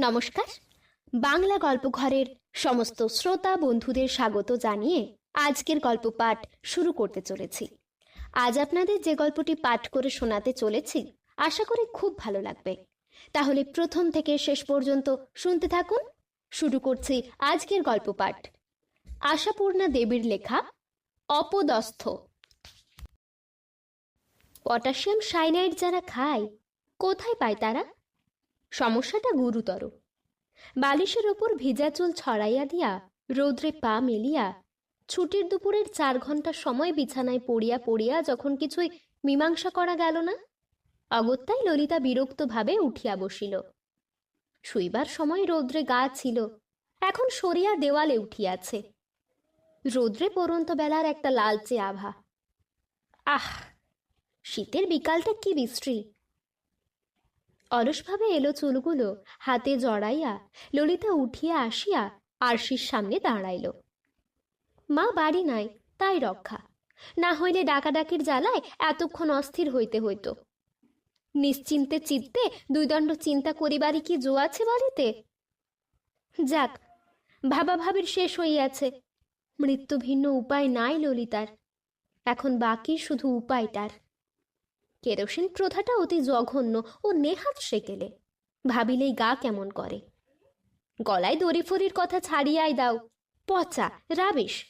নমস্কার। বাংলা গল্প ঘরের সমস্ত শ্রোতা বন্ধুদের স্বাগত জানিয়ে আজকের গল্প পাঠ শুরু করতে চলেছি। আজ আপনাদের যে গল্পটি পাঠ করে শোনাতে চলেছি, আশা করি খুব ভালো লাগবে। তাহলে প্রথম থেকে শেষ পর্যন্ত শুনতে থাকুন। শুরু করছি আজকের গল্প পাঠ। আশাপূর্ণা দেবীর লেখা, অপদস্থ। পটাশিয়াম সাইনাইড যারা খায়, কোথায় পায় তারা? সমস্যাটা গুরুতর। বালিশের ওপর ভিজা চুল ছড়াইয়া দিয়া, রৌদ্রে পা মেলিয়া, ছুটির দুপুরের চার ঘণ্টা সময় বিছানায় পড়িয়া পড়িয়া যখন কিছুই মীমাংসা করা গেল না, অগত্যাই ললিতা বিরক্তভাবে উঠিয়া বসিল। শুইবার সময় রৌদ্রে গা ছিল, এখন সরিয়া দেওয়ালে উঠিয়াছে। রৌদ্রে পরন্ত বেলার একটা লালচে আভা। আহ! শীতের বিকালটা কি বিশ্রী! অলসভাবে এলো চুলগুলো হাতে জড়াইয়া, ললিতা উঠিয়া আসিয়া আরশির সামনে দাঁড়াইল। মা, বাড়ি নাই, তাই রক্ষা। না হইলে ডাকাডাকির জ্বালায় এতক্ষণ অস্থির হইতে হইত। নিশ্চিন্তে চিত্তে দুই দণ্ড চিন্তা করিবারই কি জো আছে বাড়িতে? যাক, ভাবাভাবির শেষ হইয়াছে। মৃত্যু ভিন্ন উপায় নাই ললিতার। এখন বাকি শুধু উপায়টার। কেরোসিন প্রথাটা অতি জঘন্য ও নেহাত সেকেলে। ভাবিলেই গা কেমন করে। গলায় দড়িফড়ির কথা ছাড়িয়াই দাও। পচা, রাবিশ।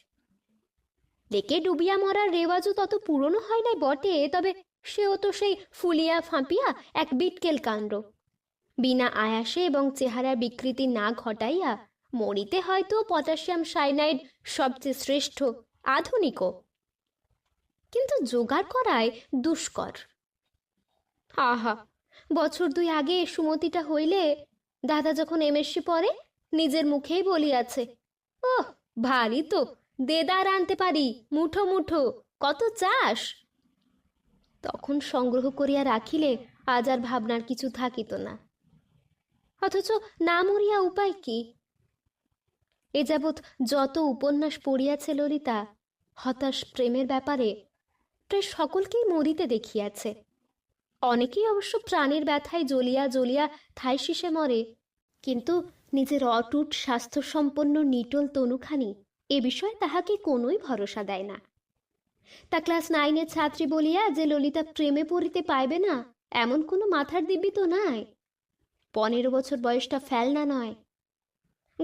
লেকে ডুবিয়া মরার রেওয়াজও তত পুরনো হয় নাই বটে, তবে সেও তো সেই ফুলিয়া ফাঁপিয়া এক বিটকেল কাণ্ড। বিনা আয়াসে এবং চেহারার বিকৃতি না ঘটাইয়া মরিতে হয়তো পটাশিয়াম সাইনাইড সবচেয়ে শ্রেষ্ঠ, আধুনিকও। কিন্তু জোগাড় করায় দুষ্কর। আহা। বছর দুই আগে সুমতিটা হইলে দাদা যখন এমএসসি পড়ে, নিজের মুখেই বলিয়াছে, ওহ, ভারী তো, দেদার আনতে পারি, মুঠো মুঠো, কত চাস? তখন সংগ্রহ করিয়া রাখিলে আজ আর ভাবনার কিছু থাকিত না। অথচ না মরিয়া উপায় কি? এ যাবৎ যত উপন্যাস পড়িয়াছে ললিতা, হতাশ প্রেমের ব্যাপারে প্রায় সকলকেই মরিতে দেখিয়াছে। অনেকেই অবশ্য প্রাণের ব্যথায় জ্বলিয়া জ্বলিয়া থাই শীষে মরে। কিন্তু নিজের অটুট, স্বাস্থ্যসম্পন্ন, নিটল তনুখানি এ বিষয়ে তাহাকে কোনোই ভরসা দেয় না। তা ক্লাস নাইনের ছাত্রী বলিয়া যে ললিতা প্রেমে পড়িতে পাইবে না, এমন কোনো মাথার দিব্যি তো নাই? পনেরো বছর বয়সটা ফেলনা নয়।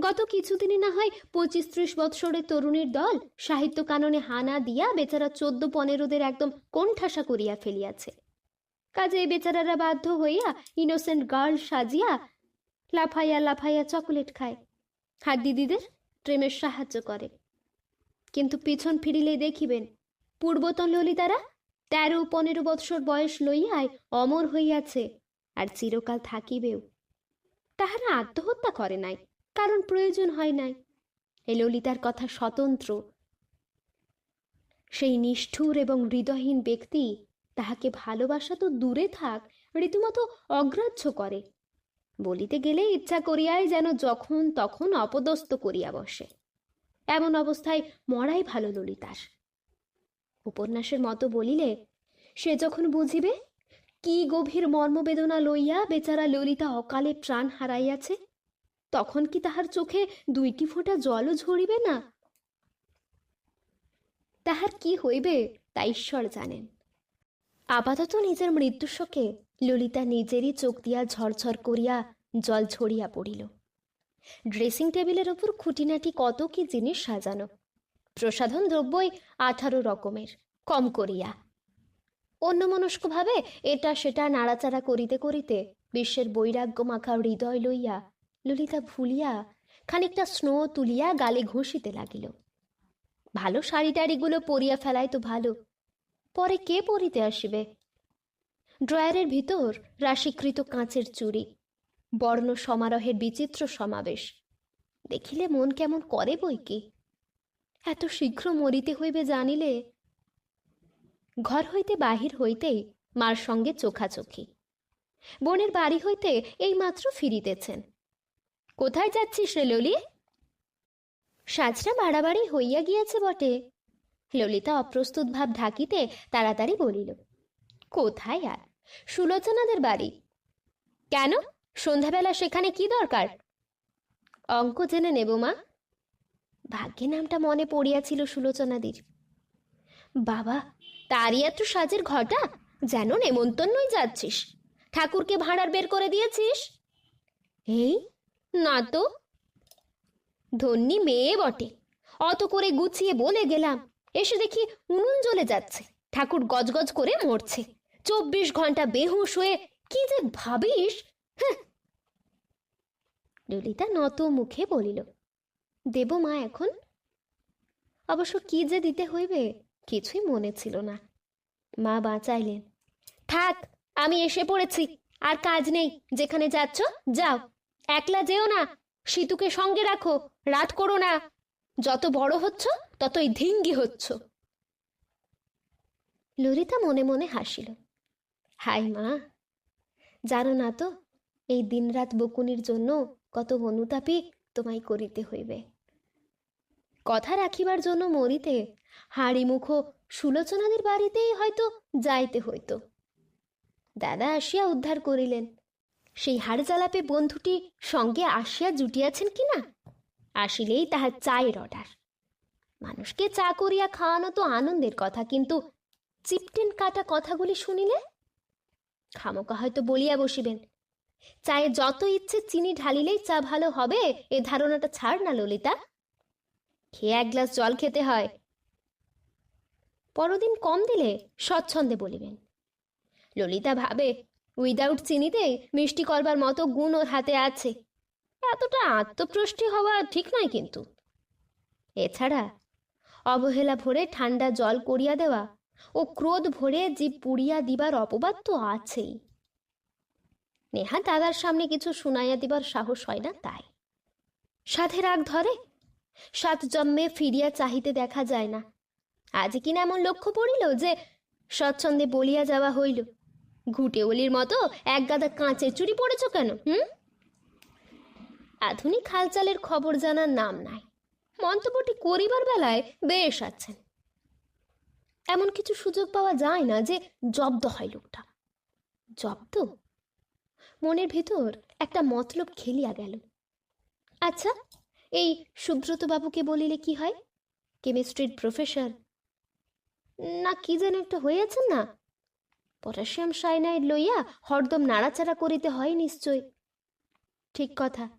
গত কিছুদিনই না হয় পঁচিশ ত্রিশ বৎসরের তরুণীর দল সাহিত্য কাননে হানা দিয়া বেচারা চোদ্দ পনেরোদের একদম কোণঠাসা করিয়া ফেলিয়াছে। কাজে বেচারারা বাধ্য হইয়া ইনোসেন্ট গার্ল সাজিয়া লাফাইয়া লাফাইয়া চকোলেট খায়। হাত দিদিদের প্রেমের সাহায্য করে। কিন্তু পিছন ফিরিলে দেখিবেন, পূর্বতন ললিতারা তেরো পনেরো বৎসর বয়স লইয়াই অমর হইয়াছে আর চিরকাল থাকিবেও। তাহারা আত্মহত্যা করে নাই, কারণ প্রয়োজন হয় নাই। এ ললিতার কথা স্বতন্ত্র। সেই নিষ্ঠুর এবং হৃদয়হীন ব্যক্তি তাহাকে ভালোবাসা তো দূরে থাক, রীতিমতো অগ্রাহ্য করে। বলিতে গেলে ইচ্ছা করিয়াই যেন যখন তখন অপদস্থ করিয়া বসে। এমন অবস্থায় মরাই ভালো ললিতার। উপন্যাসের মতো বলিলে, সে যখন বুঝিবে, কি গভীর মর্মবেদনা লইয়া বেচারা ললিতা অকালে প্রাণ হারাইয়াছে, তখন কি তাহার চোখে দুইটি ফোঁটা জলও ঝরিবে না? তাহার কি হইবে তা ঈশ্বর জানেন। আপাতত নিজের মৃত্যু শোকে ললিতা নিজেরই চোখ দিয়া ঝরঝর করিয়া জল ছড়িয়া পড়িল। ড্রেসিং টেবিলের ওপর খুঁটিনাটি কত কি জিনিস সাজানো। প্রসাধন দ্রব্যই আঠারো রকমের, কম করিয়া। অন্যমনস্কভাবে এটা সেটা নাড়াচাড়া করিতে করিতে বিশ্বের বৈরাগ্য মাখা হৃদয় লইয়া ললিতা ভুলিয়া খানিকটা স্নো তুলিয়া গালে ঘষিতে লাগিল। ভালো শাড়ি টাড়িগুলো পরিয়া ফেলায় তো ভালো পরে কে পরিতে আসিবে? ড্রয়ারের ভিতর রাশিকৃত কাঁচের চুড়ি, বর্ণ সমারোহের বিচিত্র সমাবেশ। দেখিলে মন কেমন করে বই কি? এত শীঘ্র মরিতে হইবে জানিলে, ঘর হইতে বাহির হইতেই মার সঙ্গে চোখাচোখি। বোনের বাড়ি হইতে এই মাত্র ফিরিতেছেন। কোথায় যাচ্ছিস রে ললি সাজটা বাড়াবাড়ি হইয়া গিয়াছে বটে। ললিতা অপ্রস্তুত ভাব ঢাকিতে তাড়াতাড়ি বলিল, কোথায় আর? সুলোচনাদের বাড়ি। কেন? সন্ধ্যাবেলা সেখানে কি দরকার? অঙ্ক জেনে নেব, মা। ভাগ্যে নামটা মনে পড়িয়াছিল সুলোচনাদির। বাবা, তারই এত সাজের ঘটা? যেন নেমন্তন্নই যাচ্ছিস। ঠাকুরকে ভাড়ার বের করে দিয়েছিস? এই? না তো? ধন্যী মেয়ে বটে। অত করে গুছিয়ে বলে গেলাম। এসে দেখি উনুন জ্বলে যাচ্ছে। ঠাকুর গজগজ করে মরছে। চব্বিশ ঘণ্টা বেহুশ হয়ে কি যে ভাবিস। ললিতা নত মুখে বলিল, দেব মা এখন? অবশ্য কি যে দিতে হইবে কিছুই মনে ছিল না। মা বাঁচাইলেন, থাক, আমি এসে পড়েছি, আর কাজ নেই, যেখানে যাচ্ছ যাও। একলা যেও না, সীতুকে সঙ্গে রাখো, রাত করো না যত বড় হচ্ছ, ততই ধিঙ্গি হচ্ছ। ললিতা মনে মনে হাসিল। হাই মা, জানো না তো, এই দিনরাত বকুনির জন্য কত অনুতাপই তোমায় করিতে হইবে। কথা রাখিবার জন্য মরিতে, হাড়ি মুখ সুলোচনাদের বাড়িতেই হয়তো যাইতে হইত। দাদা আসিয়া উদ্ধার করিলেন। সেই হাড় জ্বালাপে বন্ধুটি সঙ্গে আসিয়া জুটিয়াছেন কি না আসিলেই তাহার চায়ের অর্ডার। মানুষকে চা করিয়া খাওয়ানো তো আনন্দের কথা, কিন্তু চিপটেন কাটা কথাগুলি শুনিলে? খামোকা হয়তো বলিয়া বসিবেন, চায়ে যত ইচ্ছে চিনি ঢালিলেই চা ভালো হবে, এ ধারণাটা ছাড় না ললিতা। খেয়ে এক গ্লাস জল খেতে হয়। পরদিন কম দিলে স্বচ্ছন্দে বলিবেন, ললিতা ভাবে উইদাউট চিনিতে মিষ্টি করবার মতো গুণ ওর হাতে আছে। এতটা আত্মপ্রষ্টি হওয়া ঠিক নয় কিন্তু। এছাড়া, অবহেলা ভরে ঠান্ডা জল করিয়া দেওয়া ও ক্রোধ ভরে জীব পুড়িয়া দিবার অপবাদ তো আছেই। নেহা দাদার সামনে কিছু শুনাইয়া দিবার সাহস হয় না তাই। সাথে রাগ ধরে, সাত জন্মে ফিরিয়া চাহিতে দেখা যায় না। আজ কিনা এমন লক্ষ্য পড়িল যে, স্বচ্ছন্দে বলিয়া যাওয়া হইল, ঘুটে ওলির মতো এক গাদা কাঁচের চুরি পড়েছ কেন, হুম? আধুনিক হালচালের খবর জানার নাম নাই। মন্তব্যটি করিবার বেলায় বেশ আছেন। এমন কিছু সুযোগ পাওয়া যায় না যে জব্দ হয় লোকটা। জব্দ? মনের ভিতর একটা মতলব খেলিয়া গেল। আচ্ছা এই সুব্রত বাবুকে বলিলে কি হয়? কেমিস্ট্রির প্রফেসর। না, কি যেন একটা হয়েছে না? পটাশিয়াম সাইনাইড লইয়া হরদম নাড়াচাড়া করিতে হয় নিশ্চয়। ঠিক কথা।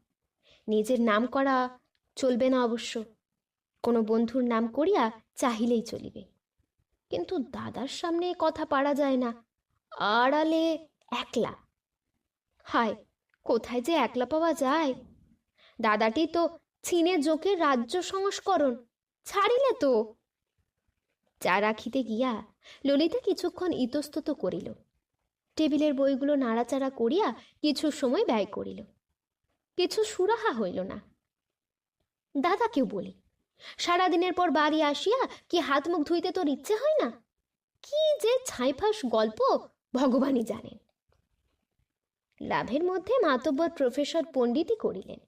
নিজের নাম করা চলবে না অবশ্য। কোনো বন্ধুর নাম করিয়া চাহিলেই চলিবে। কিন্তু দাদার সামনে কথা পারা যায় না। আড়ালে একলা। হায়, কোথায় যে একলা পাওয়া যায়? দাদাটি তো চীনে জোকের রাজ্য সংস্করণ, ছাড়িলে তো। চা রাখিতে গিয়া ললিতা কিছুক্ষণ ইতস্তত করিল। টেবিলের বইগুলো নাড়াচাড়া করিয়া কিছু সময় ব্যয় করিল। কিছু সুরাহা হইল না। দাদাকেও বলি, সারাদিনের পর বাড়ি আসিয়া কি হাত মুখ ধুইতে তোর ইচ্ছে হয় না? কি যে ছাইফাস গল্প, ভগবানই জানেন। লাভের মধ্যে মাতব্বর প্রফেসর পণ্ডিতই করিলেন।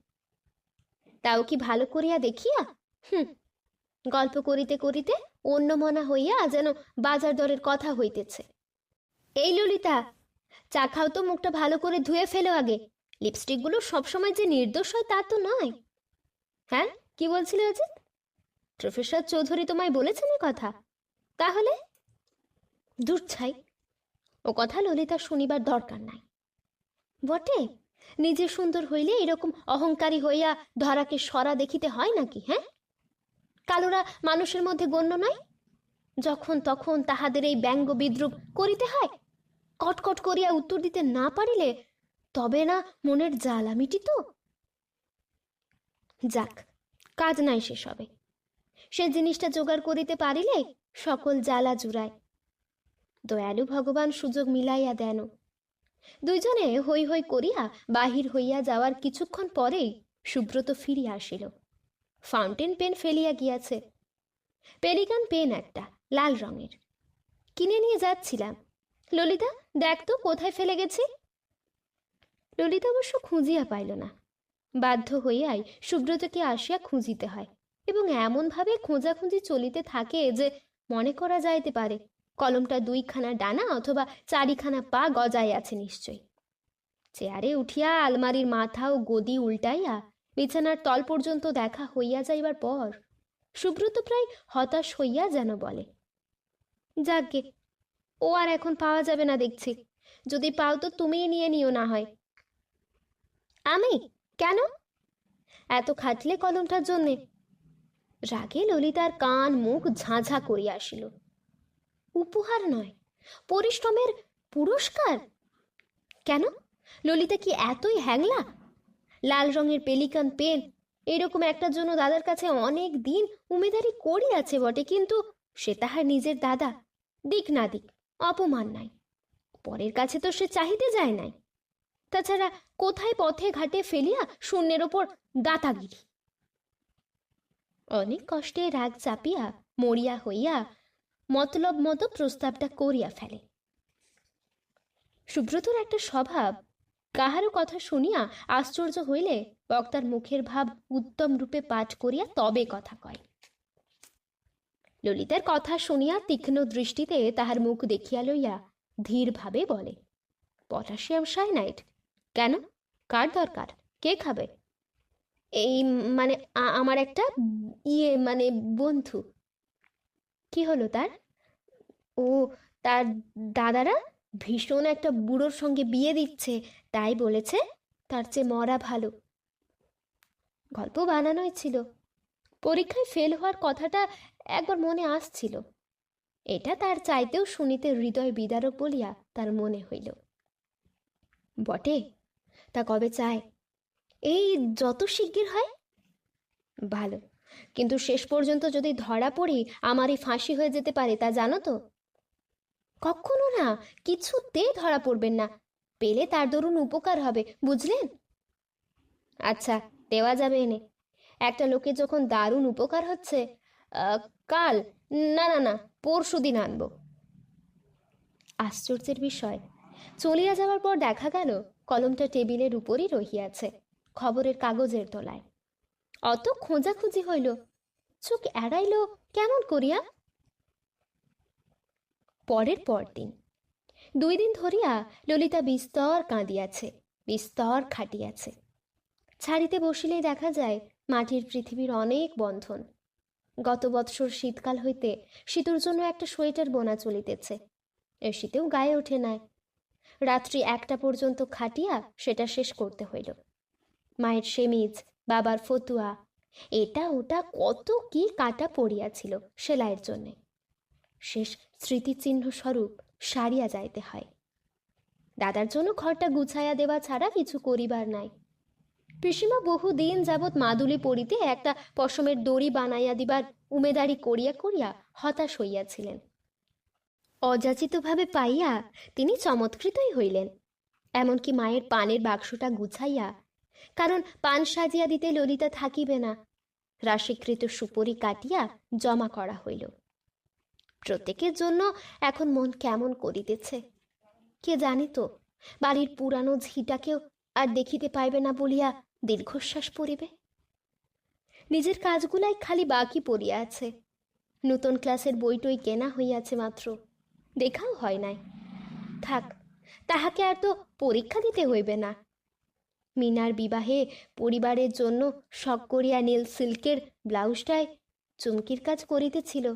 তাও কি ভালো করিয়া দেখিয়া? হুম গল্প করিতে করিতে অন্যমনা হইয়া যেন বাজার দরের কথা হইতেছে। এই ললিতা, চা খাও তো মুখটা ভালো করে ধুয়ে ফেলো আগে। লিপস্টিকগুলো সবসময় যে নির্দোষ হয় তা তো নয়। হ্যাঁ? কি বলছিলে অজিত? প্রফেসর চৌধুরী তোমায় বলেছেন কথা। তাহলে? দূর ছাই। ও কথা ললিতা শুনিবার দরকার নাই। বটে? নিজে সুন্দর হইলে এরকম অহংকারী হইয়া ধরাকে সরা দেখিতে হয় নাকি হ্যাঁ? কালোরা মানুষের মধ্যে গণ্য নয়? যখন তখন তাহাদের এই ব্যঙ্গ বিদ্রুপ করিতে হয়, কটকট করিয়া উত্তর দিতে না পারিলে তবে না মনের জ্বালা মিটি তো? যাক, কাজ নাই সেসবে সে জিনিসটা জোগাড় করিতে পারিলে সকল জ্বালা জুড়ায়। দয়ালু ভগবান সুযোগ মিলাইয়া দেন। দুইজনে হৈ হৈ করিয়া বাহির হইয়া যাওয়ার কিছুক্ষণ পরেই সুব্রত ফিরিয়া আসিল। ফাউন্টেন পেন ফেলিয়া গিয়াছে। পেলিকান পেন একটা, লাল রঙের। কিনে নিয়ে যাচ্ছিলাম। ললিতা, দেখ তো কোথায় ফেলে গেছি। ললিতা অবশ্য খুঁজিয়া পাইল না। বাধ্য হইয়াই সুব্রতকে আসিয়া খুঁজিতে হয় এবং এমনভাবে খোঁজাখুঁজি চলিতে থাকে যে মনে করা যাইতে পারে কলমটা দুইখানা ডানা অথবা চারিখানা পা গজায় আছে নিশ্চয়ই চেয়ারে উঠিয়া আলমারির মাথা ও গদি উল্টাইয়া বিছানার তল পর্যন্ত দেখা হইয়া যাইবার পর সুব্রত প্রায় হতাশ হইয়া যেন বলে যাকগে ও আর এখন পাওয়া যাবে না দেখছি। যদি পাও তো তুমিই নিয়ে নিও না হয়। আমি? কেন? এত খাটলে কলমটার জন্যে? রাগে ললিতার কান মুখ ঝাঁঝা করিয়া আসিল। উপহার নয়, পরিশ্রমের পুরস্কার? কেন? ললিতা কি এতই হ্যাংলা? লাল রঙের পেলিকান পেন, এরকম একটার জন্য দাদার কাছে অনেক দিন উমেদারি করিয়াছে বটে, কিন্তু সে তাহার নিজের দাদা। দিক না দিক, অপমান নাই। পরের কাছে তো সে চাহিতে যায় নাই। তাছাড়া কোথায় পথে ঘাটে ফেলিয়া শূন্যের ওপর দাতাগিরি। অনেক কষ্টে রাগ চাপিয়া, মরিয়া হইয়া মতলব মতো প্রস্তাবটা করিয়া ফেলে। সুব্রতর একটা স্বভাব, কাহারও কথা শুনিয়া আশ্চর্য হইলে বক্তার মুখের ভাব উত্তম রূপে পাঠ করিয়া তবে কথা কয়। ললিতার কথা শুনিয়া তীক্ষ্ণ দৃষ্টিতে তাহার মুখ দেখিয়া লইয়া ধীরভাবে বলে, পটাশিয়াম সাইনাইড কেন? কার দরকার? কে খাবে? এই মানে আমার একটা ইয়ে মানে বন্ধু। কি হলো তার? ও, তার দাদারা ভীষণ একটা বুড়োর সঙ্গে বিয়ে দিচ্ছে, তাই বলেছে তার চেয়ে মরা ভালো। গল্প বানানোই ছিল। পরীক্ষায় ফেল হওয়ার কথাটা একবার মনে আসছিল। এটা তার চাইতেও শুনিতে হৃদয় বিদারক বলিয়া তার মনে হইল। বটে? তা কবে চায়? এই যত শিগগির হয়? ভালো। কিন্তু শেষ পর্যন্ত যদি ধরা পড়ি, আমারই ফাঁসি হয়ে যেতে পারে, তা জানো তো? কখনো না কিছুতেই ধরা পড়বেন না। পেলে তার দরুন উপকার হবে, বুঝলেন? আচ্ছা দেওয়া যাবে এনে। একটা লোকের যখন দারুণ উপকার হচ্ছে কাল, না না না, পরশু দিন আনব। আশ্চর্যের বিষয়। চলিয়া যাওয়ার পর দেখা গেল কলমটা টেবিলের উপরই রহিয়াছে, খবরের কাগজের তলায়। অত খোঁজাখুঁজি হইল, চোখ এড়াইল কেমন করিয়া? পরের পর দিন দুই দিন ধরিয়া ললিতা বিস্তর কাঁদিয়াছে, বিস্তর খাটিয়াছে। ছাড়িতে বসিলেই দেখা যায়, মাটির পৃথিবীর অনেক বন্ধন। গত বৎসর শীতকাল হইতে শীতুর জন্য একটা সোয়েটার বোনা চলিতেছে, এ শীতেও গায়ে ওঠে নাই। রাত্রি একটা পর্যন্ত খাটিয়া সেটা শেষ করতে হইল। মায়ের সেমিজ, বাবার ফতুয়া, এটা ওটা কত কি কাটা পড়িয়াছিল সেলাইয়ের জন্যে। শেষ স্মৃতিচিহ্ন স্বরূপ সারিয়া যাইতে হয়। দাদার জন্য ঘরটা গুছাইয়া দেওয়া ছাড়া কিছু করিবার নাই। পিসিমা বহুদিন যাবৎ মাদুলি পড়িতে একটা পশমের দড়ি বানাইয়া দিবার উমেদারি করিয়া করিয়া হতাশ হইয়াছিলেন। অযাচিতভাবে পাইয়া তিনি চমৎকৃতই হইলেন। এমনকি মায়ের পানের বাক্সটা গুছাইয়া, কারণ পান সাজিয়া দিতে ললিতা থাকিবে না, রাশিকৃত সুপরি কাটিয়া জমা করা হইল। প্রত্যেকের জন্য এখন মন কেমন করিতেছে? কে জানি তো বাড়ির পুরানো ঝিটাকেও আর দেখিতে পাইবে না বলিয়া দীর্ঘশ্বাস পড়িবে। নিজের কাজগুলাই খালি বাকি পড়িয়া আছে। নূতন ক্লাসের বইটই কেনা হইয়াছে মাত্র। দেখাও হয় নাই। থাক, তাহাকে আর তো পরীক্ষা দিতে হইবে না। মিনার বিবাহে পরিবারের জন্য শখ করিয়া নীল সিল্কের ব্লাউজটায় চুমকির কাজ করিতেছিল।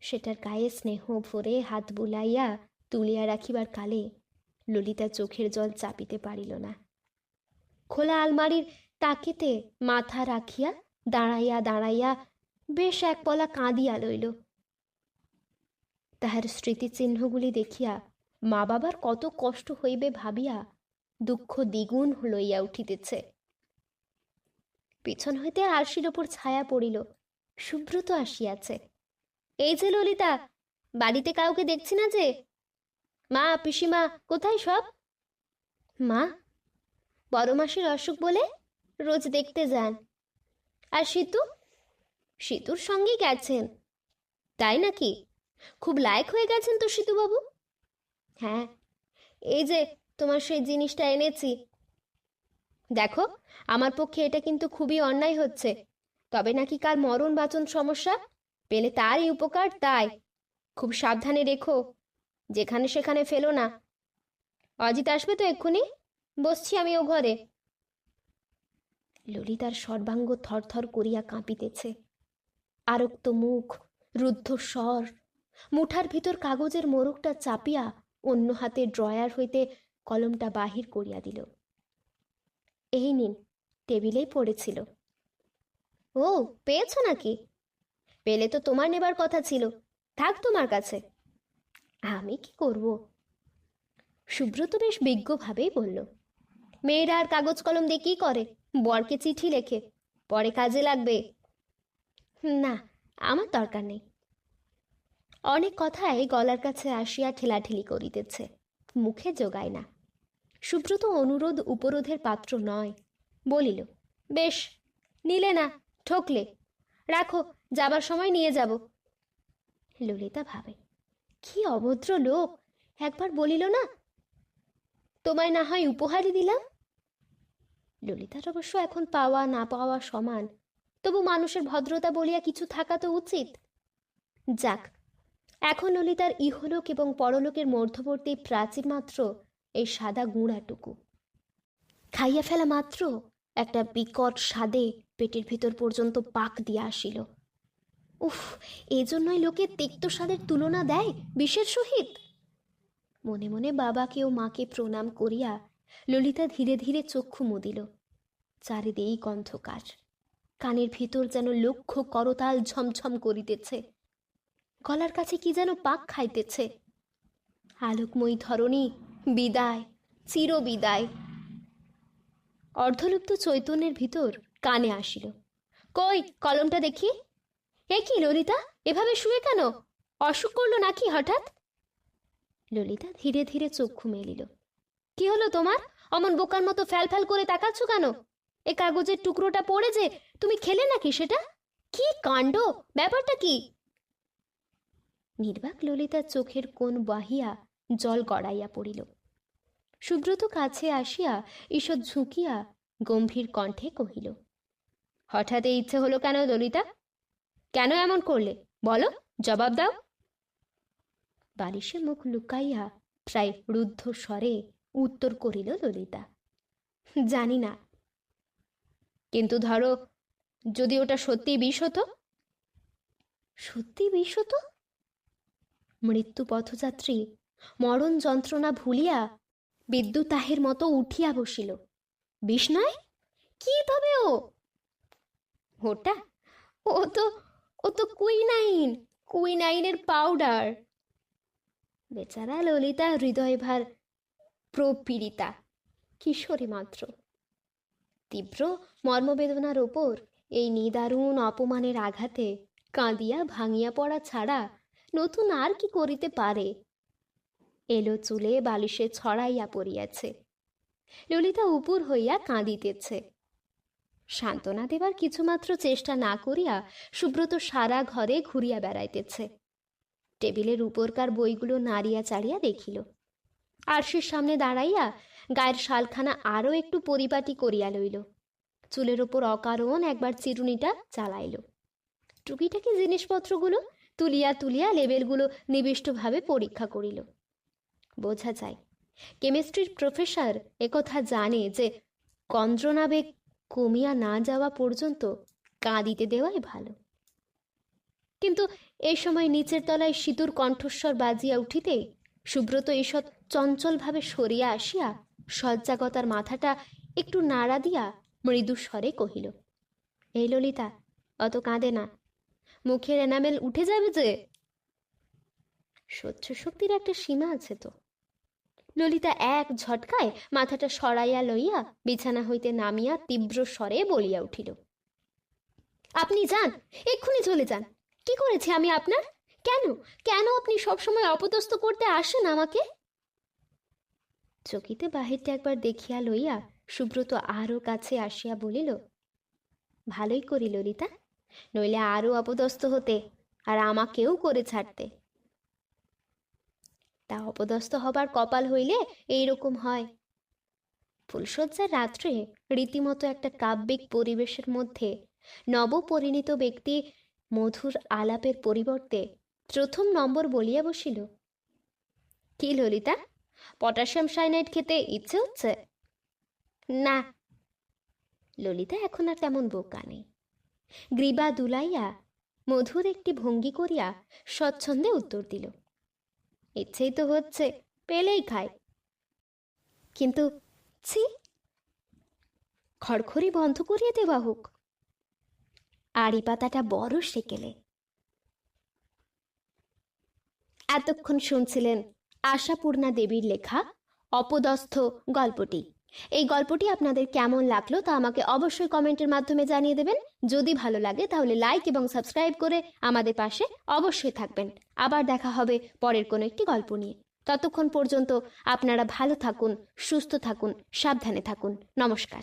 সেটার গায়ে স্নেহ ভরে হাত বুলাইয়া তুলিয়া রাখিবার কালে ললিতা চোখের জল চাপিতে পারিল না। খোলা আলমারির তাকেতে মাথা রাখিয়া দাঁড়াইয়া দাঁড়াইয়া বেশ এক পলা কাঁদিয়া লইল। তাহার স্মৃতিচিহ্নগুলি দেখিয়া মা বাবার কত কষ্ট হইবে ভাবিয়া দুঃখ দ্বিগুণ লইয়া উঠিতেছে। পিছন হইতে আরশির ওপর ছায়া পড়িল, সুব্রত আসিয়াছে। এই যে ললিতা, বাড়িতে কাউকে দেখছি না যে? মা, পিসিমা, কোথায় সব? মা বড় মাসির অসুখ বলে রোজ দেখতে যান। আর সীতু? সীতুর সঙ্গেই গেছেন। তাই নাকি? খুব লায়ক হয়ে গেছেন তো সীতুবাবু? হ্যাঁ এই যে তোমার সেই জিনিসটা এনেছি। দেখো, আমার পক্ষে এটা কিন্তু খুবই অন্যায় হচ্ছে। তবে নাকি কার মরণ বাচন সমস্যা? পেলে তারই উপকার, তাই। খুব সাবধানে রেখো, যেখানে সেখানে ফেলো না। অজিত আসবে তো এক্ষুনি? বসছি আমি ও ঘরে। ললিতার সর্বাঙ্গ থরথর করিয়া কাঁপিতেছে। আরক্ত মুখ রুদ্ধ স্বর মুঠার ভিতর কাগজের মোড়কটা চাপিয়া অন্য হাতে ড্রয়ার হইতে কলমটা বাহির করিয়া দিল। এই নিন, টেবিলেই পড়েছিল। ও, পেয়েছ নাকি? পেলে তো তোমার নেবার কথা ছিল। থাক তোমার কাছে। আমি কি করব? সুব্রত বেশ বিজ্ঞভাবেই বলল, মেয়েরা আর কাগজ কলম দিয়ে কি করে? বরকে চিঠি লেখে, পরে কাজে লাগবে। না, আমার দরকার নেই। অনেক কথাই গলার কাছে আসিয়া ঠেলাঠেলি করিতেছে, মুখে যোগায় না। সুব্রত অনুরোধ উপরোধের পাত্র নয়, বলিল, বেশ, নিলে না, ঠকলে। রাখো, যাবার সময় নিয়ে যাব। ললিতা ভাবে, কি অভদ্র লোক, একবার বলিল না? তোমায় না হয় উপহারই দিলাম? ললিতার অবশ্য এখন পাওয়া না পাওয়া সমান, তবু মানুষের ভদ্রতা বলিয়া কিছু থাকা তো উচিত। যাক এখন ললিতার ইহলোক এবং পরলোকের মধ্যবর্তী প্রাচীর মাত্র এই সাদা গুঁড়াটুকু। খাইয়া ফেলা মাত্র একটা বিকট স্বাদে পেটের ভিতর পর্যন্ত পাক দিয়া আসিল। উফ, এজন্যই লোকে তিক্ত স্বাদের তুলনা দেয়, বিষের সহিত। মনে মনে বাবাকে ও মাকে প্রণাম করিয়া ললিতা ধীরে ধীরে চক্ষু মুদিল। চারিদিক অন্ধকার। কানের ভিতর যেন লক্ষ করতাল ঝমঝম করিতেছে। গলার কাছে কি যেন পাক খাইতেছে। আলোকময়ী ধরণী, বিদায় চির বিদায় অর্ধলুপ্ত চৈতন্যের ভিতর কানে আসিল। কই, কলমটা দেখি। এ কি, ললিতা? এভাবে শুয়ে কেন? অসুখ করল নাকি হঠাৎ? ললিতা ধীরে ধীরে চক্ষু মেলিল কি হলো তোমার? অমন বোকার মতো ফ্যাল ফ্যাল করে তাকাচ্ছ কেন? এ কাগজের টুকরোটা পড়ে যে, তুমি খেলে নাকি সেটা? কি কাণ্ড? ব্যাপারটা কি? নির্বাক ললিতার চোখের কোণ বাহিয়া জল গড়াইয়া পড়িল। সুব্রত কাছে আসিয়া ঈষৎ ঝুঁকিয়া গম্ভীর কণ্ঠে কহিল, হঠাৎ ইচ্ছে হলো কেন ললিতা? কেন এমন করলে? বলো, জবাব দাও। বালিশে মুখ লুকাইয়া প্রায় রুদ্ধ স্বরে উত্তর করিল ললিতা, জানি না। কিন্তু ধরো, যদি ওটা সত্যি বিষ হতো? সত্যি বিষ হতো? মৃত্যু পথযাত্রী। মরণ যন্ত্রণা ভুলিয়া বিদ্যুতাহের মতো উঠিয়া বসিল। বিষ্ণয়, কি তবে ও? ওটা? ও তো ও তো কুইনাইন, কুইনাইনের পাউডার। বেচারা ললিতা হৃদয়ভার প্রপীড়িতা, কিশোরী মাত্র। তীব্র মর্মবেদনার ওপর এই নিদারুণ অপমানের আঘাতে কাঁদিয়া ভাঙিয়া পড়া ছাড়া নতুন আর কি করিতে পারে? এলো চুলে বালিশে ছড়াইয়া পড়িয়াছে। ললিতা উপুর হইয়া কাঁদিতেছে। সান্ত্বনা দেবার কিছুমাত্র চেষ্টা না করিয়া সুব্রত সারা ঘরে ঘুরিয়া বেড়াইতেছে। টেবিলের উপরকার বইগুলো নাড়িয়া চাড়িয়া দেখিল। আরশির সামনে দাঁড়াইয়া গায়ের শালখানা আরও একটু পরিপাটি করিয়া লইল। চুলের ওপর অকারণ একবার চিরুনিটা চালাইল টুকিটাকি জিনিসপত্রগুলো তুলিয়া তুলিয়া লেবেলগুলো নিবিষ্টভাবে পরীক্ষা করিল। বোঝা যায়, কেমিস্ট্রির প্রফেসর একথা জানে যে কন্দ্রনাবেগ কমিয়া না যাওয়া পর্যন্ত কাঁদিতে দেওয়াই ভালো। কিন্তু এই সময় নিচের তলায় সিঁদুর কণ্ঠস্বর বাজিয়া উঠিতে সুব্রত ঈষৎ চঞ্চলভাবে সরিয়া আসিয়া শয্যাগতার মাথাটা একটু নাড়া দিয়া মৃদু স্বরে কহিল, এই ললিতা, অত কাঁদে না। মুখের এনামেল উঠে যাবে যে? সহ্য শক্তির একটা সীমা আছে তো। ললিতা এক ঝটকায় মাথাটা সরাইয়া লইয়া বিছানা হইতে নামিয়া তীব্র স্বরে বলিয়া উঠিল, আপনি যান, এক্ষুনি চলে যান। কি করেছি আমি আপনার? কেন? কেন আপনি সবসময় অপদস্থ করতে আসেন আমাকে? চকিতে বাহিরটা একবার দেখিয়া লইয়া সুব্রত আরও কাছে আসিয়া বলিল, ভালোই করি ললিতা নইলে আরও অপদস্থ হতে আর আমাকেও করে ছাড়তে। তা অপদস্থ হবার কপাল হইলে এই রকম হয়। ফুলশয্যার রাত্রে রীতিমতো একটা কাব্যিক পরিবেশের মধ্যে নবপরিণীত ব্যক্তি মধুর আলাপের পরিবর্তে প্রথম নম্বর বলিয়া বসিল। কি ললিতা, পটাশিয়াম সাইনাইড খেতে ইচ্ছে হচ্ছে? না। ললিতা এখন আর তেমন বোকা নেই। গ্রীবা দুলাইয়া মধুর একটি ভঙ্গি করিয়া স্বচ্ছন্দে উত্তর দিল, ইচ্ছেই তো হচ্ছে, পেলেই খায় কিন্তু ছি, খড়খড়ি বন্ধ করিয়ে দেওয়া হোক। আড়ি পাতাটা বড় সেকেলে। এতক্ষণ শুনছিলেন আশাপূর্ণা দেবীর লেখা অপদস্থ গল্পটি। এই গল্পটি আপনাদের কেমন লাগল তা আমাকে অবশ্যই কমেন্টের মাধ্যমে জানিয়ে দেবেন। যদি ভালো লাগে তাহলে লাইক এবং সাবস্ক্রাইব করে আমাদের পাশে অবশ্যই থাকবেন। আবার দেখা হবে পরের কোনো একটি গল্প নিয়ে। ততক্ষণ পর্যন্ত আপনারা ভালো থাকুন, সুস্থ থাকুন, সাবধানে থাকুন। নমস্কার।